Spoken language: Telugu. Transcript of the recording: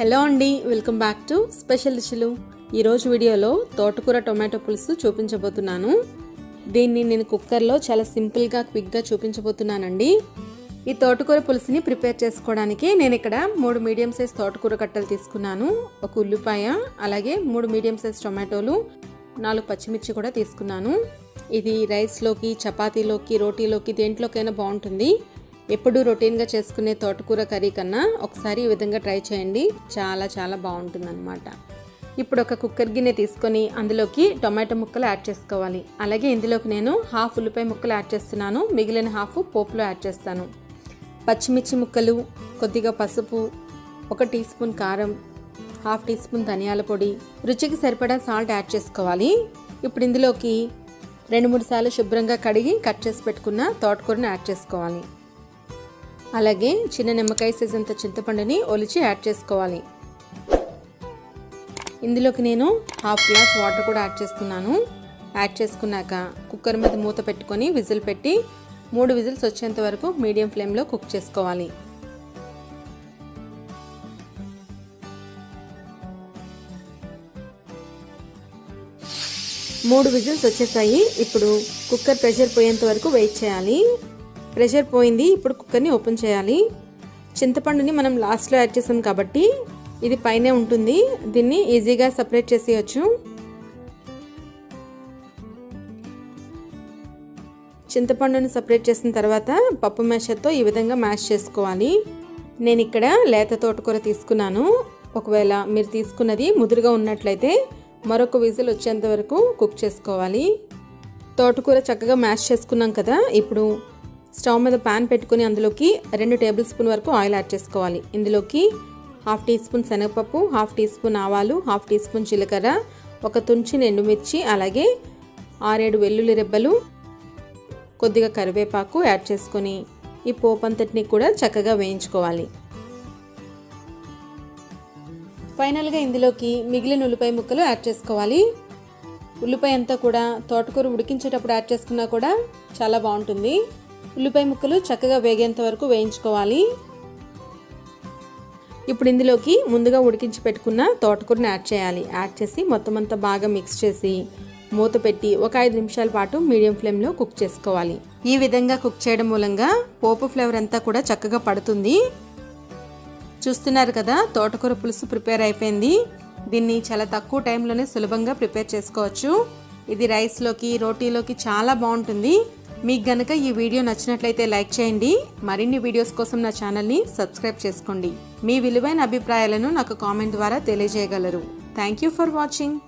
హలో అండి వెల్కమ్ బ్యాక్ టు స్పెషల్ డిష్లు ఈరోజు వీడియోలో తోటకూర టొమాటో పులుసు చూపించబోతున్నాను. దీన్ని నేను కుక్కర్లో చాలా సింపుల్గా క్విక్గా చూపించబోతున్నానండి. ఈ తోటకూర పులుసుని ప్రిపేర్ చేసుకోవడానికి నేను ఇక్కడ మూడు మీడియం సైజ్ తోటకూర కట్టలు తీసుకున్నాను. ఒక ఉల్లిపాయ అలాగే మూడు మీడియం సైజ్ టొమాటోలు నాలుగు పచ్చిమిర్చి కూడా తీసుకున్నాను. ఇది రైస్లోకి చపాతీలోకి రోటీలోకి దేంట్లోకైనా బాగుంటుంది. ఎప్పుడూ రొటీన్గా చేసుకునే తోటకూర కర్రీ కన్నా ఒకసారి ఈ విధంగా ట్రై చేయండి. చాలా చాలా బాగుంటుందన్నమాట. ఇప్పుడు ఒక కుక్కర్ గిన్నె తీసుకొని అందులోకి టొమాటో ముక్కలు యాడ్ చేసుకోవాలి. అలాగే ఇందులోకి నేను హాఫ్ ఉల్లిపాయ ముక్కలు యాడ్ చేస్తున్నాను. మిగిలిన హాఫ్ పోపులో యాడ్ చేస్తాను. పచ్చిమిర్చి ముక్కలు కొద్దిగా పసుపు ఒక టీ స్పూన్ కారం హాఫ్ టీ స్పూన్ ధనియాల పొడి. రుచికి సరిపడా సాల్ట్ యాడ్ చేసుకోవాలి. ఇప్పుడు ఇందులోకి రెండు మూడు సార్లు శుభ్రంగా కడిగి కట్ చేసి పెట్టుకున్న తోటకూరని యాడ్ చేసుకోవాలి. అలాగే చిన్న నిమ్మకాయ సైజ్ అంత చింతపండుని ఒలిచి యాడ్ చేసుకోవాలి. ఇందులోకి నేను హాఫ్ గ్లాస్ వాటర్ కూడా యాడ్ చేస్తున్నాను. యాడ్ చేసుకున్నాక కుక్కర్ మీద మూత పెట్టుకొని విజిల్ పెట్టి మూడు విజిల్స్ వచ్చేంత వరకు మీడియం ఫ్లేమ్లో కుక్ చేసుకోవాలి. మూడు విజిల్స్ వచ్చేసాయి. ఇప్పుడు కుక్కర్ ప్రెషర్ పోయేంత వరకు వెయిట్ చేయాలి. ప్రెషర్ పోయింది. ఇప్పుడు కుక్కర్ని ఓపెన్ చేయాలి. చింతపండుని మనం లాస్ట్లో యాడ్ చేసాం కాబట్టి ఇది పైనే ఉంటుంది. దీన్ని ఈజీగా సపరేట్ చేసేయచ్చు. చింతపండుని సపరేట్ చేసిన తర్వాత పప్పు మేషతో ఈ విధంగా మ్యాష్ చేసుకోవాలి. నేను ఇక్కడ లేత తోటకూర తీసుకున్నాను. ఒకవేళ మీరు తీసుకున్నది ముదురుగా ఉన్నట్లయితే మరొక విజిల్ వచ్చేంత వరకు కుక్ చేసుకోవాలి. తోటకూర చక్కగా మ్యాష్ చేసుకున్నాం కదా. ఇప్పుడు స్టవ్ మీద ప్యాన్ పెట్టుకుని అందులోకి రెండు టేబుల్ స్పూన్ వరకు ఆయిల్ యాడ్ చేసుకోవాలి. ఇందులోకి హాఫ్ టీ స్పూన్ శనగపప్పు హాఫ్ టీ స్పూన్ ఆవాలు హాఫ్ టీ స్పూన్ జీలకర్ర ఒక తుంచి ఎండుమిర్చి అలాగే ఆరేడు వెల్లుల్లి రెబ్బలు కొద్దిగా కరివేపాకు యాడ్ చేసుకొని ఈ పోపు అంతటిని కూడా చక్కగా వేయించుకోవాలి. ఫైనల్గా ఇందులోకి మిగిలిన ఉల్లిపాయ ముక్కలు యాడ్ చేసుకోవాలి. ఉల్లిపాయ అంతా కూడా తోటకూర ఉడికించేటప్పుడు యాడ్ చేసుకున్నా కూడా చాలా బాగుంటుంది. ఉల్లిపాయ ముక్కలు చక్కగా వేగేంత వరకు వేయించుకోవాలి. ఇప్పుడు ఇందులోకి ముందుగా ఉడికించి పెట్టుకున్న తోటకూరని యాడ్ చేయాలి. యాడ్ చేసి మొత్తం అంతా బాగా మిక్స్ చేసి మూత పెట్టి ఒక ఐదు నిమిషాల పాటు మీడియం ఫ్లేమ్లో కుక్ చేసుకోవాలి. ఈ విధంగా కుక్ చేయడం మూలంగా పోపు ఫ్లేవర్ అంతా కూడా చక్కగా పడుతుంది. చూస్తున్నారు కదా తోటకూర పులుసు ప్రిపేర్ అయిపోయింది. దీన్ని చాలా తక్కువ టైంలోనే సులభంగా ప్రిపేర్ చేసుకోవచ్చు. ఇది రైస్లోకి రోటీలోకి చాలా బాగుంటుంది. మీకు గనక ఈ వీడియో నచ్చినట్లయితే లైక్ చేయండి. మరిన్ని వీడియోస్ కోసం నా ఛానల్ని సబ్స్క్రైబ్ చేసుకోండి. మీ విలువైన అభిప్రాయాలను నాకు కామెంట్ ద్వారా తెలియజేయగలరు. Thank you for watching.